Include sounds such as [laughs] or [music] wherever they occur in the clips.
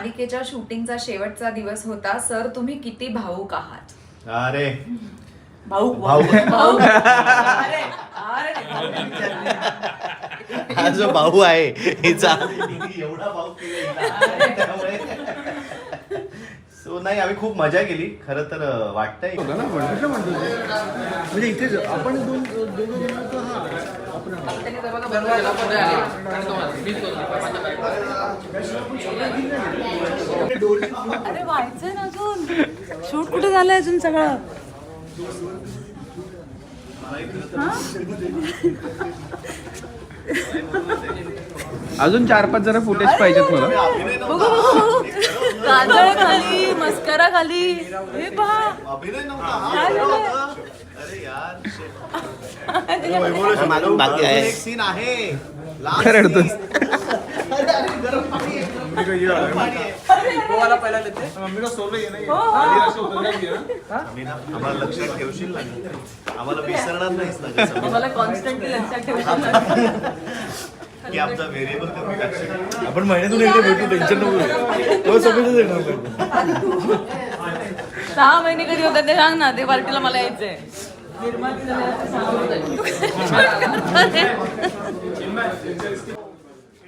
मालिकेच्या शूटिंगचा शेवटचा दिवस होता. सर तुम्ही किती भाऊक आहात? अरे. भाऊ भाऊ. भाऊ अरे, अरे, हा जो भाऊ आहे हिचा. एवढा भाऊ त्यामुळे. सो नाही आम्ही खूप मजा केली. खरं तर वाटतंय. होता ना? म्हणतो म्हणतो. ते. म्हणजे इथेच आपण दोन हा आपण अरे व्हायचंय ना अजून. शूट कुठे झालंय अजून सगळं? अजून चार पाच जरा फुटेज पाहिजेत मला. बघू बघू बघू. काजळ खाली मस्करा खाली हे पहा अभिनय नव्हता काय हा, झालंय? होतं. अरे यार shit. त्याच्यामध्ये- मागून बाकी आहे. एक सीन आहे Last काय रडतोस? scene. अरे, अरे, गरम पाणी आहे. गरम पाणी आहे. आम्ही ना- आम्हाला लक्षात ठेवशील ना आम्हाला विसरणार नाहीस ना गं समोर. मला कॉन्स्टंटली लक्षात ठेवशील [laughs] की आमचा व्हेरिएबल कमी लक्षात आपण महिन्यातून एकदा भेटू टेन्शन नको तो सगळं येणार. सहा महिने कधी होतात ते सांग ना ते पार्टीला मला यायचंय.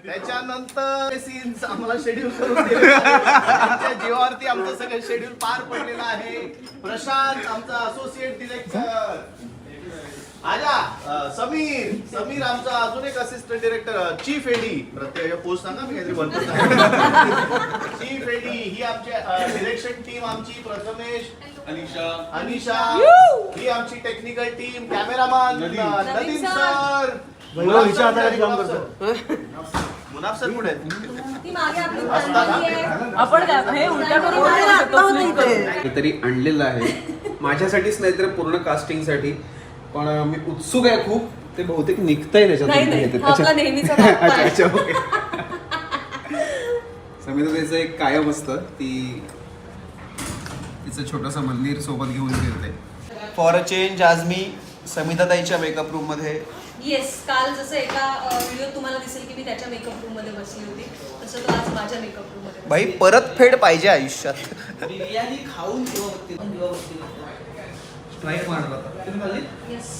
त्याच्यानंतर सीन्स आम्हाला शेड्यूल करून दिले जीवावरती आमचं सगळं शेड्यूल पार पडलेलं आहे प्रशांत आमचा असोसिएट डिरेक्टर आजा समीर समीर आमचा अजून एक असिस्टंट डिरेक्टर चीफ एडी प्रत्येक पोस्ट सांगा मी काहीतरी बनतो चीफ एडी ही आमची डिरेक्शन टीम आमची प्रथमेश अनिशा. ही आमची technical team cameraman Nadeem. Sir. Munaf sir कुठे? आपण हे उलटा करून. तरी आणलेलं आहे. माझ्यासाठीच नाही तर पूर्ण कास्टिंगसाठी पण मी उत्सुक आहे खूप. ते बहुतेक निघतंय नाही हा आपला नेहमीचा धाकटा अच्छा आहे. अच्छा ओके. समिता त्याचं एक कायम असतं. ती तिचं छोटंसं मंदिर सोबत घेऊन फिरते. फॉर अ चेंज आज मी समिताताईच्या मेकअप रूममध्ये येस काल जसं एका व्हिडिओ तुम्हाला दिसेल की मी त्याच्या मेकअप रूममध्ये बसली होती. तसं तो आज माझ्या मेकअप रूममध्ये भाई परत फेड पाहिजे आयुष्यात. बिर्याणी खाऊन किंवा येस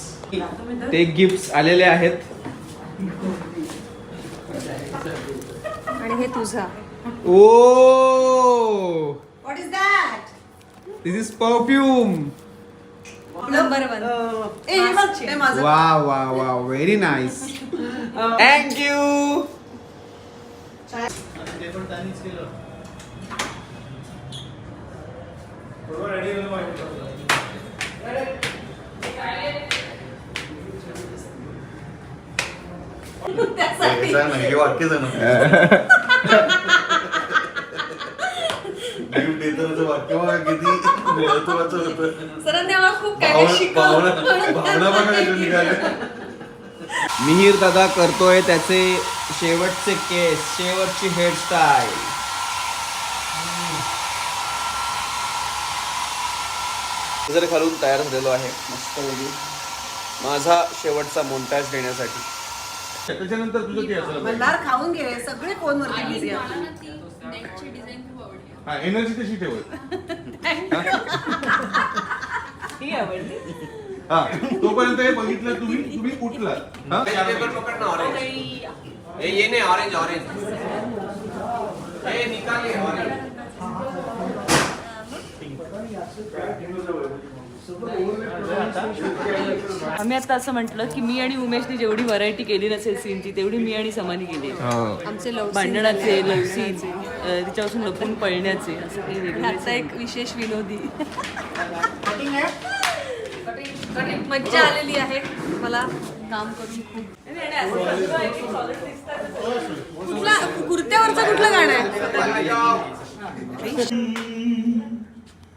ते गिफ्ट आलेले आहेत. आणि हे तुझा. ओ! What is that this is perfume number A हे माझं. वा वा वा व्हेरी नाईस थँक्यू केलं. हे वाक्य [laughs] वाक्य किती महत्वाचं होतं. [laughs] मिहीर दादा करतोय त्याचे शेवटचे केस शेवटची हेअरस्टाईल जर घालून तयार झालेलो आहे. मस्त माझा शेवटचा मोन्टाज देण्यासाठी. त्याच्यानंतर तुझं असेल मल्हार खाऊन घे. सगळे फोनवरती बिझी हा एनर्जी तशी ठेवत ही आवडली. हा तोपर्यंत हे बघितलं तुम्ही तुम्ही उठला हा? आम्ही आता असं म्हटलं की मी आणि उमेशने जेवढी व्हरायटी केली नसेल सीनची तेवढी मी आणि समानी केली आहे. आमचे लव भांडणाचे लवसीचे अं, तिच्यापासून लपून पळण्याचे असं काही एक विशेष विनोदी. मज्जा आलेली आहे. मला काम करून खूप. कुठला कुर्त्यावरचं कुठलं गाणं आहे?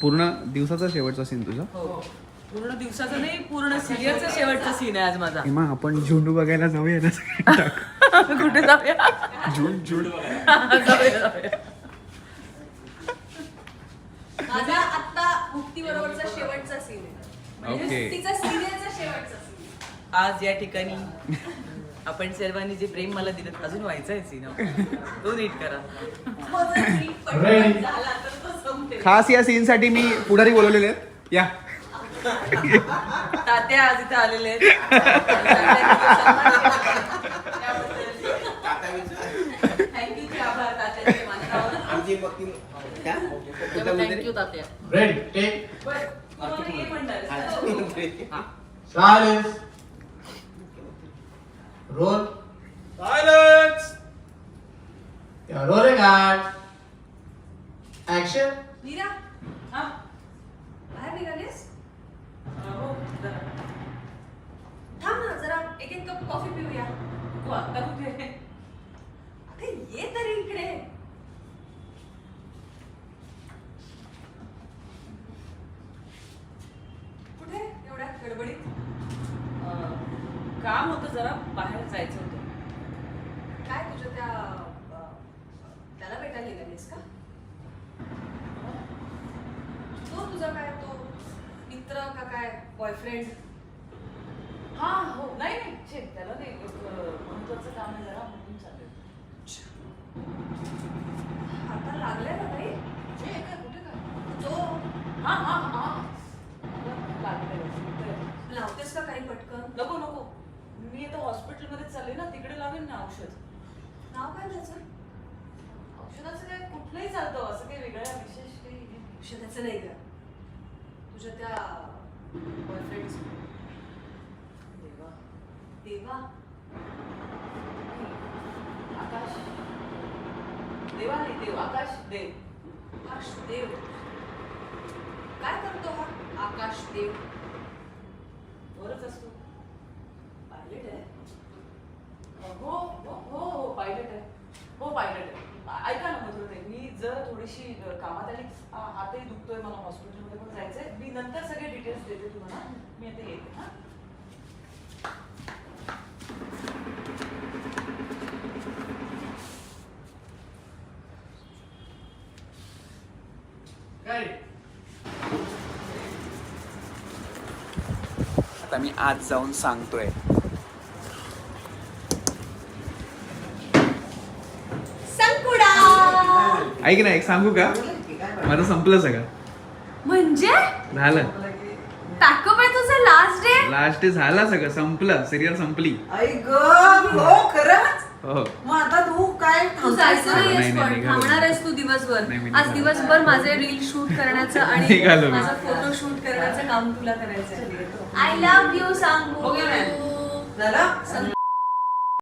पूर्ण दिवसाचा शेवटचा सीन तुझा? हो पूर्ण दिवसाचा नाही पूर्ण सिरियलचा शेवटचा सीन आहे आज माझा. हेमा आपण झुंडू बघायला जाऊया ना. [laughs] कुठे जाऊया? जून जून जाऊया जाऊया. माझा आता मुक्ती बरोबरचा शेवटचा सीन आहे. म्हणजे ओके. तिचा सिरियलचा शेवटचा सीन आज या ठिकाणी आपण सर्वांनी जे प्रेम मला दिलं अजून व्हायचं आहे सीन तो नीट करा. जर पटकन झाला तर खास या सीन साठी मी पुढारी बोलवलेले आहेत. या. तात्या आज इथे आलेले आहेत. थँक्यू आभार तात्याचे माझ्यावर आमची भक्ती क्या? थँक्यू तात्या. रेड टेक तुम्हाला ये म्हणणार silence roll silence rolling at action Meera हा. बाहेर निघालीस हो जरा. थांब ना जरा एक एक कप कॉफी पिऊया. तू आता कुठे अरे ये तरी इकडे. कुठे? एवढ्या गडबडीत? काम होतं जरा बाहेर जायचं होतं काय तुझ्या त्या अ, त्याला भेटायला निघालीस का तो तुझा काय तो मित्र का काय बॉयफ्रेंड हा हो. नाही नाही. छे त्याला नाही एक, महत्वाचं काम आहे जरा म्हणून चालेल आता लागलाय ना काही काय कुठे काय तो. हा हा हा. लागलेलं आहे. लावतेस का काही पटकन? नको नको. मी आता हॉस्पिटलमध्ये चालले ना तिकडे लावेन ना औषध. नाव काय त्याचं? औषधाचं काय कुठलंही चालतं असं काही वेगळ्या विशेष काही. औषधाचं नाही का तुझ्या त्या परफेक्ट देवा. देवा. आकाश. देवा नाही देव आकाश देव. आकाश देव. काय करतो हा? आकाश देव. बरच असतो. पायलट हो, हो, आहे. हो हो हो हो पायलट आहे. हो पायलट आहे. ऐका ना मधुर मी जर थोडीशी कामात आली हातही दुखतोय मला हॉस्पिटल पण जायचंय. मी नंतर सगळे डिटेल्स देते तुम्हाला. मी आता येते हा. आता मी आज जाऊन सांगतोय. संकुडा! ऐक ना एक सांगू का? माझं संपलं सगळं. म्हणजे? झालं. आहे तुझं लास्ट डे लास्ट झाला सगळं संपलं सिरियल संपली. आई गं, हो खरंच? हो. मग आता तू काय तू जायचं नाही, नाहीयेस नाही, पण निघालो. थांबणार आहेस तू दिवसभर. नाही, मी आज निघालो. दिवसभर माझे रील शूट करायचं आणि निघालो मी. माझं फोटो शूट करायचं काम तुला करायचं आय लव्ह यू सांगू. झालं?